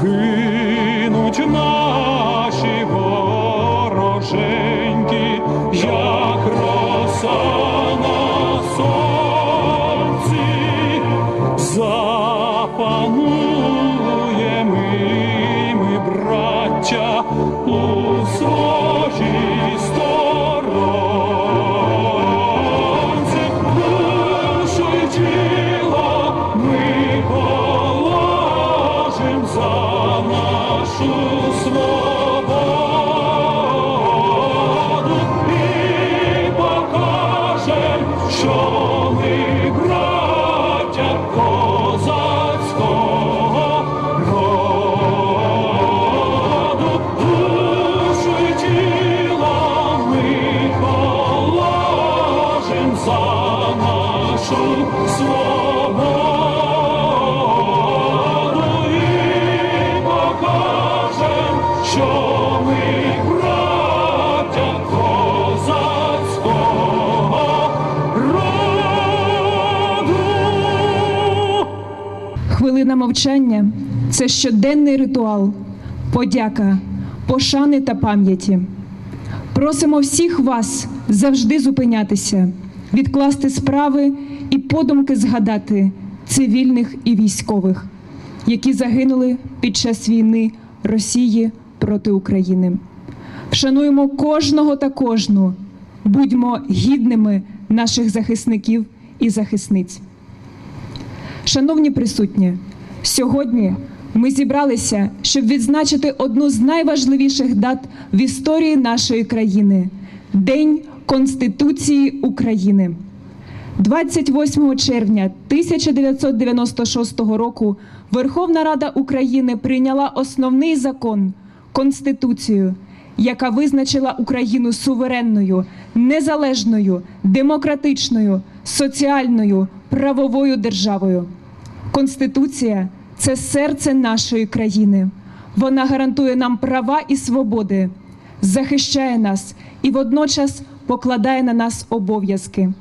Згинуть наші вороженьки, як роса на сонці, запануємо ми, браття, за нашу свободу і покажем, що ми браття козацького роду. Хвилина мовчання це щоденний ритуал, подяка, пошани та пам'яті. Просимо всіх вас завжди зупинятися, відкласти справи і подумки згадати цивільних і військових, які загинули під час війни Росії проти України. Вшануємо кожного та кожну, будьмо гідними наших захисників і захисниць. Шановні присутні, сьогодні ми зібралися, щоб відзначити одну з найважливіших дат в історії нашої країни День Конституції України. 28 червня 1996 року Верховна Рада України прийняла основний закон Конституцію, яка визначила Україну суверенною, незалежною, демократичною, соціальною, правовою державою. Конституція це серце нашої країни. Вона гарантує нам права і свободи, захищає нас і водночас покладає на нас обов'язки.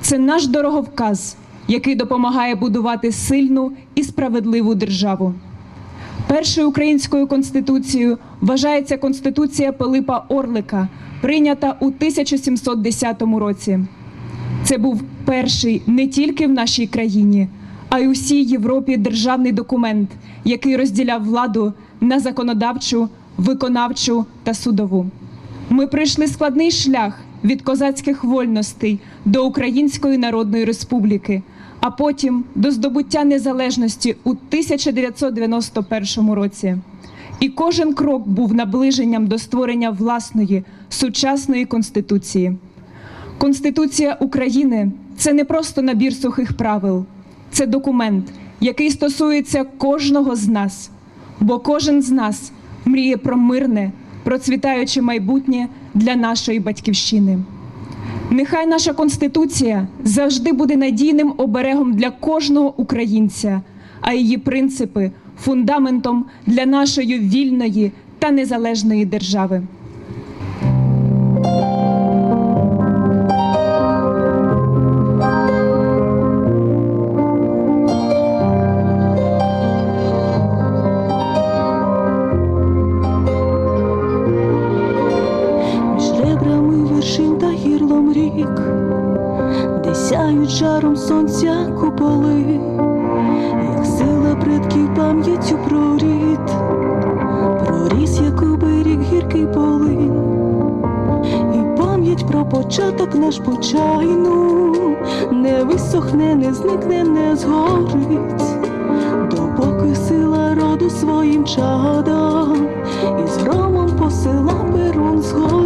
Це наш дороговказ, який допомагає будувати сильну і справедливу державу. Першою українською конституцією вважається Конституція Пилипа Орлика, прийнята у 1710 році. Це був перший не тільки в нашій країні, а й усій Європі державний документ, який розділяв владу на законодавчу, виконавчу та судову. Ми пройшли складний шлях від козацьких вольностей до Української Народної Республіки, а потім до здобуття незалежності у 1991 році. І кожен крок був наближенням до створення власної сучасної конституції. Конституція України це не просто набір сухих правил, це документ, який стосується кожного з нас, бо кожен з нас мріє про мирне, процвітаюче майбутнє для нашої батьківщини. Нехай наша конституція завжди буде надійним оберегом для кожного українця, а її принципи фундаментом для нашої вільної та незалежної держави. Рік, де сяють жаром сонця куполи, як сила предків пам'яттю про рід, проріс, як оберіг гіркий полин, і пам'ять про початок наш почайну не висохне, не зникне, не згорить. Допоки сила роду своїм чадам і з громом посила перун згори.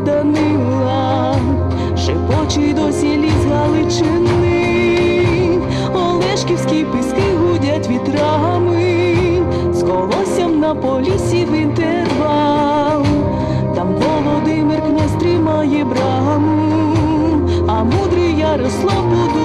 Данила, шепочий досі ліс Галичини, Олешківські піски гудять вітрами, з колоссям на полісі в інтервал. Там Володимир князь тримає браму, а мудрий Ярослав будує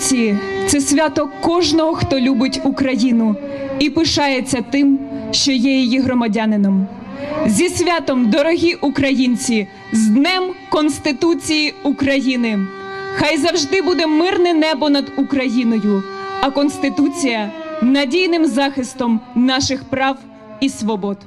Конституції це свято кожного, хто любить Україну і пишається тим, що є її громадянином. Зі святом, дорогі українці, з Днем Конституції України! Хай завжди буде мирне небо над Україною, а Конституція надійним захистом наших прав і свобод.